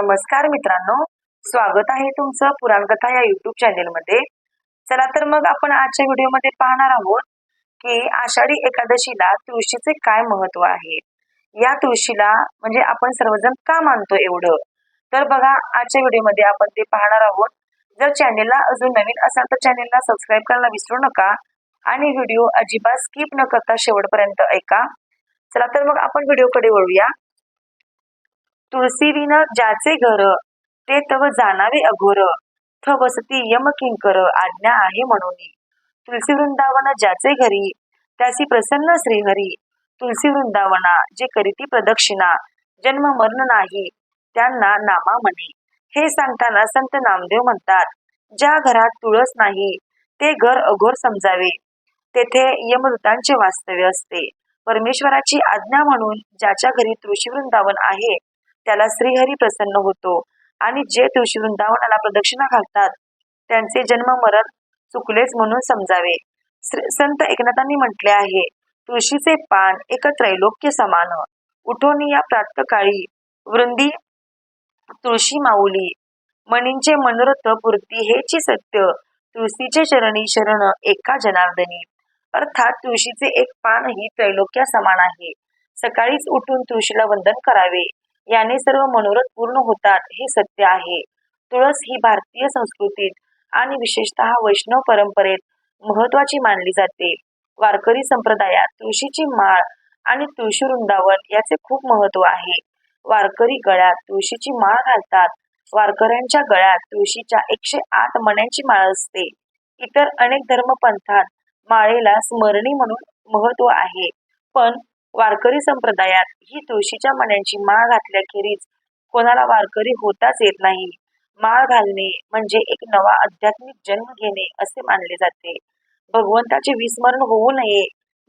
नमस्कार मित्रांनो. स्वागत आहे तुमचं पुराणकथा या युट्यूब चॅनेलमध्ये चला तर मग आपण आजच्या व्हिडिओमध्ये पाहणार आहोत की आषाढी एकादशीला तुळशीचे काय महत्त्व आहे? या तुळशीला म्हणजे आपण सर्वजण का मानतो एवढं? तर बघा आजच्या व्हिडिओमध्ये आपण ते पाहणार आहोत. जर चॅनेलला अजून नवीन असाल तर चॅनेलला सबस्क्राईब करायला विसरू नका आणि व्हिडिओ अजिबात स्किप न करता शेवटपर्यंत ऐका. चला तर मग आपण व्हिडिओकडे वळूया. तुळसी विन ज्याचे घर ते तव जाणावे अघोर. थ वसती यम किंकर आज्ञा आहे म्हणून. तुलसी वृंदावन ज्याचे घरी त्यासी प्रसन्न श्रीहरी. तुलसी वृंदावना जे करीती प्रदक्षिणा जन्म मरण नाही त्यांना नामा म्हणे. हे सांगताना संत नामदेव म्हणतात ज्या घरात तुळस नाही ते घर अघोर समजावे. तेथे यमदूतांचे वास्तव्य असते. परमेश्वराची आज्ञा म्हणून ज्याच्या घरी तुळशी वृंदावन आहे त्याला श्रीहरी प्रसन्न होतो. आणि जे तुळशी वृंदावनाला प्रदक्षिणा घालतात त्यांचे जन्म मरण चुकलेच म्हणून समजावे. संत एकनाथांनी म्हटले आहे तुळशीचे पान एक त्रैलोक्य समान. उठोनी या प्रातकाळी वृंदी तुळशी माऊली. मणींचे मनोरथ पूर्ती हेची सत्य तुळशीचे चरणी शरण एका जनार्दनी. अर्थात तुळशीचे एक पान ही त्रैलोक्या समान आहे. सकाळीच उठून तुळशीला वंदन करावे. याने सर्व मनोरथ पूर्ण होतात हे सत्य आहे. तुळस ही भारतीय संस्कृतीत आणि विशेषतः वैष्णव परंपरेत महत्वाची मानली जाते. वारकरी संप्रदायात तुळशीची माळ आणि तुळशी वृंदावन याचे खूप महत्त्व आहे. वारकरी गळ्यात तुळशीची माळ घालतात. वारकऱ्यांच्या गळ्यात तुळशीच्या एकशे आठ मण्यांची माळ असते. इतर अनेक धर्मपंथात माळेला स्मरणी म्हणून महत्त्व आहे. पण वारकरी संप्रदायात ही तुळशीच्या मण्यांची माळ घातल्याखेरीज कोणाला वारकरी होताच येत नाही. माळ घालणे म्हणजे एक नवा आध्यात्मिक जन्म घेणे असे मानले जाते. भगवंताचे विस्मरण होऊ नये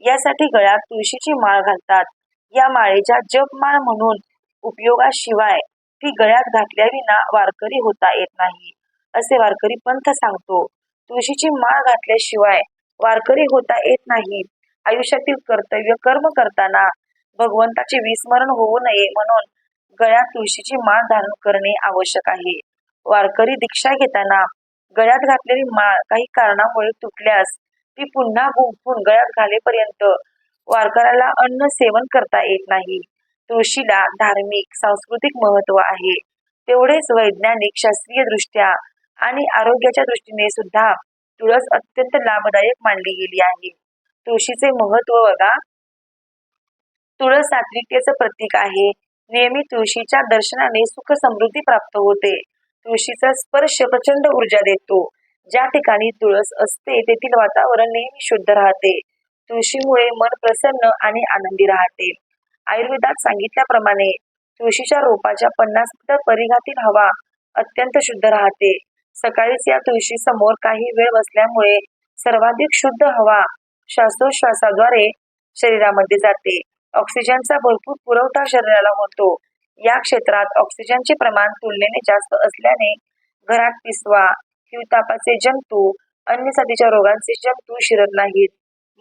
यासाठी गळ्यात तुळशीची माळ घालतात. या माळेच्या जपमाळ म्हणून उपयोगाशिवाय ती गळ्यात घातल्याविना वारकरी होता येत नाही असे वारकरी पंथ सांगतो. तुळशीची माळ घातल्याशिवाय वारकरी होता येत नाही. आयुष्यातील कर्तव्य कर्म करताना भगवंताचे विस्मरण होऊ नये म्हणून गळ्यात तुळशीची माळ धारण करणे आवश्यक आहे. वारकरी दीक्षा घेताना गळ्यात घातलेली माळ काही कारणामुळे तुटल्यास ती पुन्हा गुंफून गळ्यात घालेपर्यंत वारकऱ्याला अन्न सेवन करता येत नाही. तुळशीला धार्मिक सांस्कृतिक महत्त्व आहे. तेवढेच वैज्ञानिक शास्त्रीय दृष्ट्या आणि आरोग्याच्या दृष्टीने सुद्धा तुळस अत्यंत लाभदायक मानली गेली आहे. तुळशीचे महत्त्व बघा. तुळस सात्विकतेचं प्रतीक आहे. नेहमी तुळशीच्या दर्शनाने सुख समृद्धी प्राप्त होते. तुळशीचा स्पर्श प्रचंड ऊर्जा देतो. ज्या ठिकाणी तुळस असते तेथील वातावरण नेहमी शुद्ध राहते. तुळशीमुळे मन प्रसन्न आणि आनंदी राहते. आयुर्वेदात सांगितल्याप्रमाणे तुळशीच्या रोपाच्या पन्नास मीटर परिघातील हवा अत्यंत शुद्ध राहते. सकाळीच या तुळशी समोर काही वेळ बसल्यामुळे सर्वाधिक शुद्ध हवा श्वासोश्वासाद्वारे शरीरामध्ये जाते. ऑक्सिजनचा भरपूर पुरवठा शरीराला होतो. या क्षेत्रात ऑक्सिजनचे प्रमाण तुलनेने जास्त असल्याने घरात पिसवा हिवतापाचे जंतू अन्य साथीच्या रोगांचे जंतू शिरत नाहीत.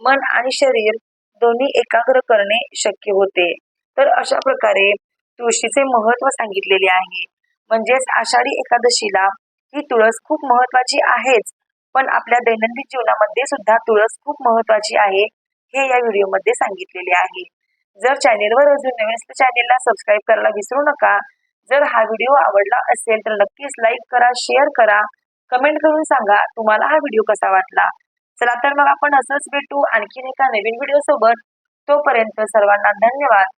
मन आणि शरीर दोन्ही एकाग्र करणे शक्य होते. तर अशा प्रकारे तुळशीचे महत्त्व सांगितलेले आहे. म्हणजेच आषाढी एकादशीला ही तुळस खूप महत्वाची आहेच. पण आपल्या दैनंदिन जीवनामध्ये सुद्धा तुळस खूप महत्वाची आहे हे या व्हिडिओमध्ये सांगितलेले आहे. जर चॅनेलवर अजून नवीन असलं चॅनेलला सबस्क्राईब करायला विसरू नका जर हा व्हिडिओ आवडला असेल तर नक्कीच लाईक करा शेअर करा. कमेंट करून सांगा तुम्हाला हा व्हिडिओ कसा वाटला. चला तर मग आपण असंच भेटू आणखीन एका नवीन व्हिडिओ सोबत तोपर्यंत सर्वांना धन्यवाद.